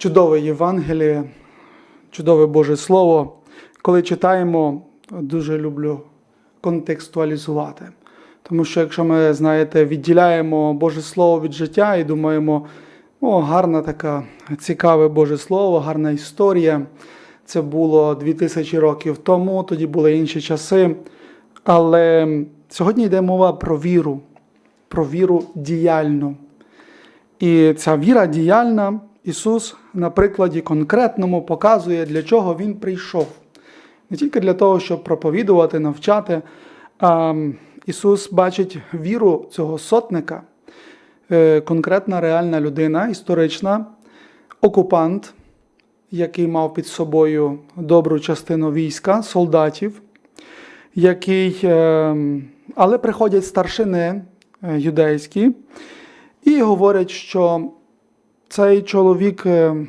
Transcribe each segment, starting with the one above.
чудове Євангеліє, чудове Боже Слово. Коли читаємо, дуже люблю контекстуалізувати. Тому що, якщо ми, знаєте, відділяємо Боже Слово від життя і думаємо, о, гарна така, цікаве Боже Слово, гарна історія. Це було 2000 років тому, тоді були інші часи. Але сьогодні йде мова про віру, про віру діяльну. І ця віра діяльна, Ісус на прикладі конкретному показує, для чого Він прийшов. Не тільки для того, щоб проповідувати, навчати. А Ісус бачить віру цього сотника, е, конкретна реальна людина, історична, окупант, який мав під собою добру частину війська, солдатів, який, е, але приходять старшини е, юдейські і говорять, що цей чоловік, е,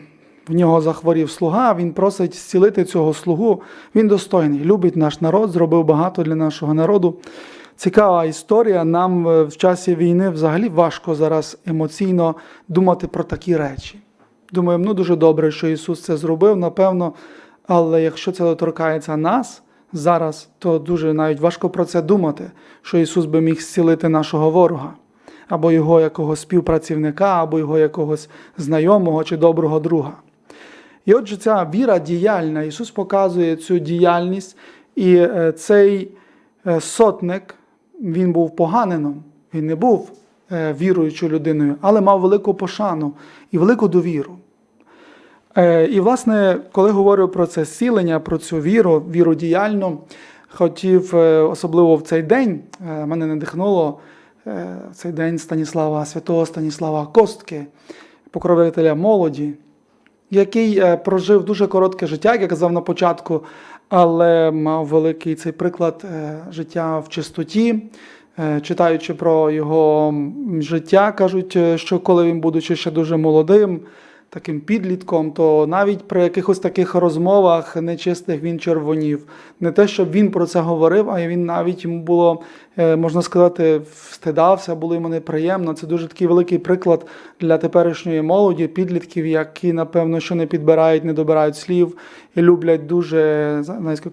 в нього захворів слуга, він просить зцілити цього слугу. Він достойний, любить наш народ, зробив багато для нашого народу. Цікава історія. Нам е, в часі війни взагалі важко зараз емоційно думати про такі речі. Думаємо, ну дуже добре, що Ісус це зробив, напевно. Але якщо це доторкається нас зараз, то дуже навіть важко про це думати, що Ісус би міг зцілити нашого ворога, або його якогось співпрацівника, або його якогось знайомого чи доброго друга. І отже, ця віра діяльна, Ісус показує цю діяльність, і е, цей е, сотник, він був поганином, він не був е, віруючою людиною, але мав велику пошану і велику довіру. І, власне, коли говорю про це зцілення, про цю віру, віру діяльну, хотів, особливо в цей день, мене надихнуло в цей день Станіслава, святого Станіслава Костки, покровителя молоді, який е, прожив дуже коротке життя, як я казав на початку, але мав великий цей приклад е, життя в чистоті. Е, Читаючи про його життя, кажуть, е, що коли він, будучи ще дуже молодим, таким підлітком, то навіть при якихось таких розмовах нечистих він червонів. Не те, щоб він про це говорив, а він навіть йому було, е, можна сказати, встидався, було йому неприємно. Це дуже такий великий приклад для теперішньої молоді, підлітків, які, напевно, що не підбирають, не добирають слів і люблять дуже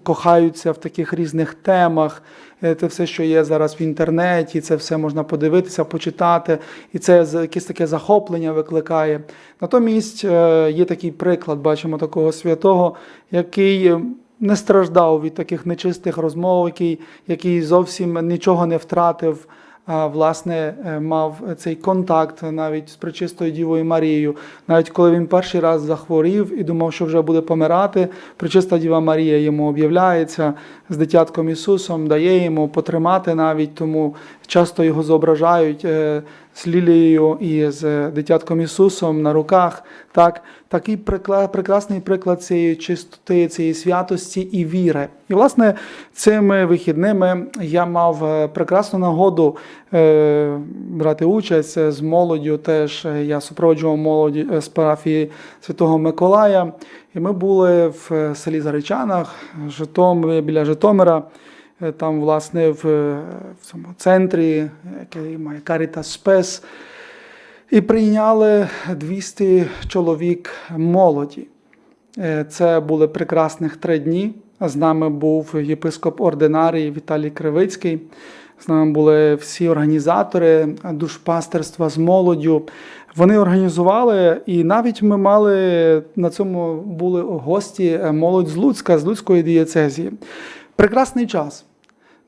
кохаються в таких різних темах. Е, Це все, що є зараз в інтернеті, це все можна подивитися, почитати, і це якесь таке захоплення викликає. Натомість е, є такий приклад, бачимо такого святого, який е, не страждав від таких нечистих розмов, який, який зовсім нічого не втратив. Власне е, мав цей контакт навіть з пречистою Дівою Марією. Навіть коли він перший раз захворів і думав, що вже буде помирати, пречиста Діва Марія йому об'являється з дитятком Ісусом, дає йому потримати навіть, тому часто його зображають е, з лілією і з дитятком Ісусом на руках. Так, такий прикла- прекрасний приклад цієї чистоти, цієї святості і віри. І, власне, цими вихідними я мав е, прекрасну нагоду е, брати участь е, з молоддю. Теж е, я супроводжував молоді е, з парафії Святого Миколая. І ми були в е, селі Заричанах, Житом, біля Житомира. Е, Там, власне, в, е, в цьому центрі, який має Caritas Спес, і прийняли 200 чоловік молоді. Е, Це були прекрасних три дні. З нами був єпископ ординарій Віталій Кривицький. З нами були всі організатори душпастерства з молоддю. Вони організували, і навіть ми мали на цьому були гості молодь з Луцька, з Луцької дієцезії. Прекрасний час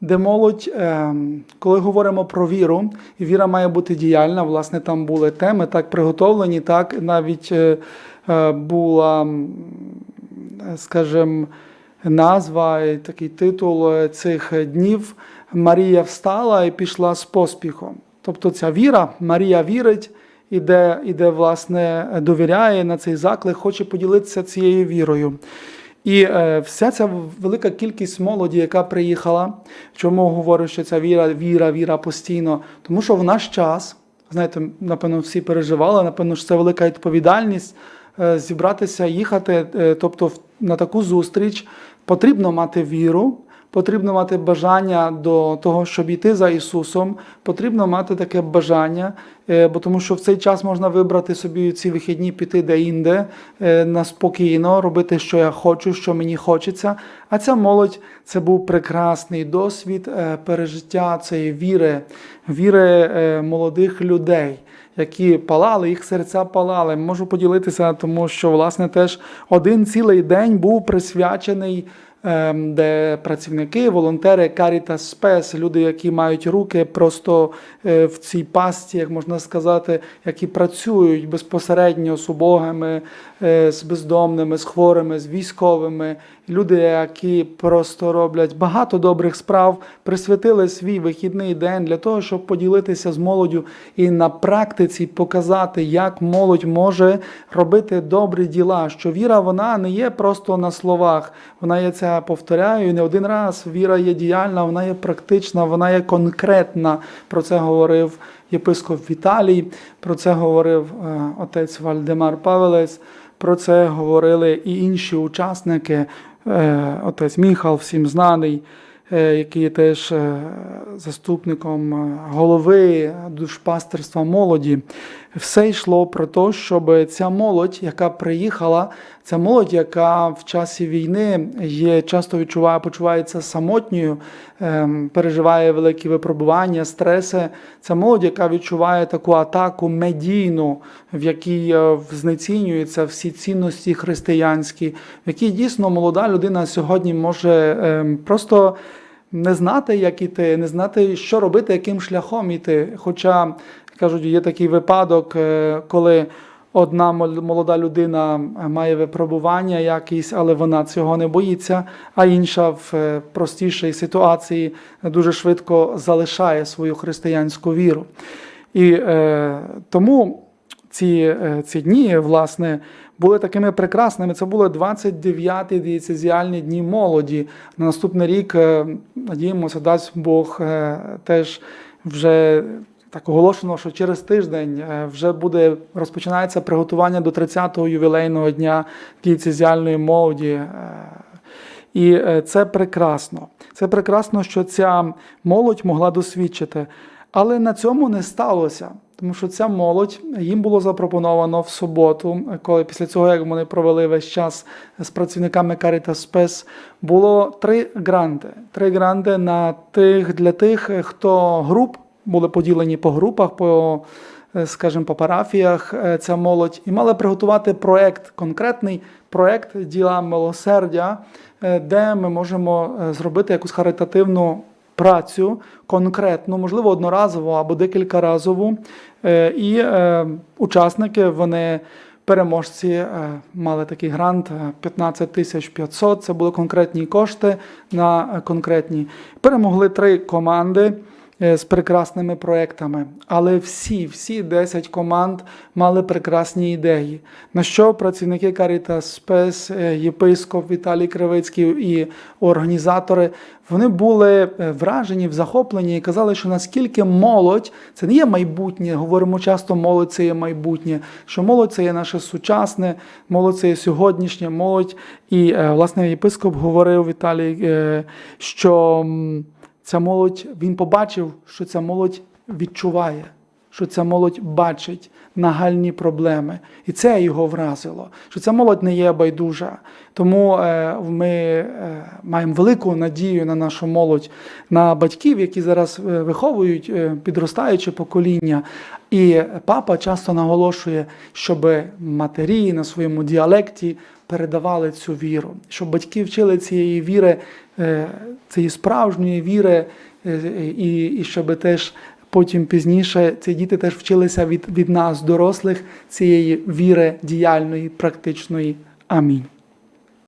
де молодь, е, коли говоримо про віру, і віра має бути діяльна, власне, там були теми так приготовлені, так навіть е, е, була, скажімо, назва і такий титул е, цих днів Марія встала і пішла з поспіхом. Тобто ця віра, Марія вірить, іде, іде власне, довіряє на цей заклик, хоче поділитися цією вірою. І е, вся ця велика кількість молоді, яка приїхала, чому говорю, що ця віра, віра, віра постійно, тому що в наш час, знаєте, напевно, всі переживали, напевно, що це велика відповідальність е, зібратися, їхати, е, тобто на таку зустріч потрібно мати віру, потрібно мати бажання до того, щоб йти за Ісусом. Потрібно мати таке бажання, е, бо тому що в цей час можна вибрати собі ці вихідні піти де-інде е, на спокійно, робити, що я хочу, що мені хочеться. А ця молодь це був прекрасний досвід е, пережиття цієї віри, віри молодих людей. Які палали, їх серця палали. Можу поділитися, тому що власне теж один цілий день був присвячений, де працівники, волонтери Caritas Spes, люди, які мають руки просто е, в цій пасті, як можна сказати, які працюють безпосередньо з убогими, е, з бездомними, з хворими, з військовими. Люди, які просто роблять багато добрих справ, присвятили свій вихідний день для того, щоб поділитися з молоддю і на практиці показати, як молодь може робити добрі діла. Що віра вона не є просто на словах, вона є повторяю не один раз. Віра є діяльна, вона є практична, вона є конкретна. Про це говорив єпископ Віталій, про це говорив е, отець Вальдемар Павелець. Про це говорили і інші учасники. Е, Отець Міхал, всім знаний, е, який є теж заступником голови душпастерства молоді. Все йшло про те, щоб ця молодь, яка приїхала, ця молодь, яка в часі війни є, часто відчуває, почувається самотньою, ем, переживає великі випробування, стреси. Ця молодь, яка відчуває таку атаку медійну, в якій е, знецінюються всі цінності християнські, в якій дійсно молода людина сьогодні може ем, просто не знати, як іти, не знати, що робити, яким шляхом іти. Хоча кажуть, є такий випадок, е, коли одна молода людина має випробування якісь, але вона цього не боїться, а інша в е, простішій ситуації дуже швидко залишає свою християнську віру. І е, тому ці, е, ці дні, власне, були такими прекрасними. Це були 29-ті дієцезіальні дні молоді. На наступний рік, е, надіємося, дасть Бог е, теж вже. Так оголошено, що через тиждень е, вже буде розпочинається приготування до 30-го ювілейного дня дієцезіальної молоді. Е, І е, це прекрасно. Це прекрасно, що ця молодь могла досвідчити. Але на цьому не сталося, тому що ця молодь їм було запропоновано в суботу, коли після цього, як вони провели весь час з працівниками Caritas Spes, було три гранти. Три гранти на тих для тих, хто груп були поділені по групах, по, е, скажімо, по парафіях е, ця молодь, і мали приготувати проект, конкретний проект діла милосердя, е, де ми можемо зробити якусь харитативну працю конкретну, можливо, одноразову або декілька разову. І учасники вони. Переможці мали такий грант е, 15 тисяч 500, Це були конкретні кошти на конкретні. Перемогли три команди з прекрасними проектами. Але всі, всі 10 команд мали прекрасні ідеї. На що працівники Caritas е, єпископ Віталій Кривицький і організатори вони були е, вражені, захоплені і казали, що наскільки молодь це не є майбутнє. Говоримо часто, молодь це є майбутнє. Що молодь це є наше сучасне, молодь це є сьогоднішнє молодь. І е, власне єпископ говорив Віталій, е, що ця молодь він побачив, що ця молодь відчуває. Що ця молодь бачить нагальні проблеми, і це його вразило. Що ця молодь не є байдужа. Тому е, ми е, маємо велику надію на нашу молодь, на батьків, які зараз е, виховують підростаюче покоління. І папа часто наголошує, щоб матері на своєму діалекті передавали цю віру, щоб батьки вчили цієї віри, цієї справжньої віри, і, і щоб теж потім пізніше ці діти теж вчилися від, від нас, дорослих, цієї віри діяльної, практичної. Амінь.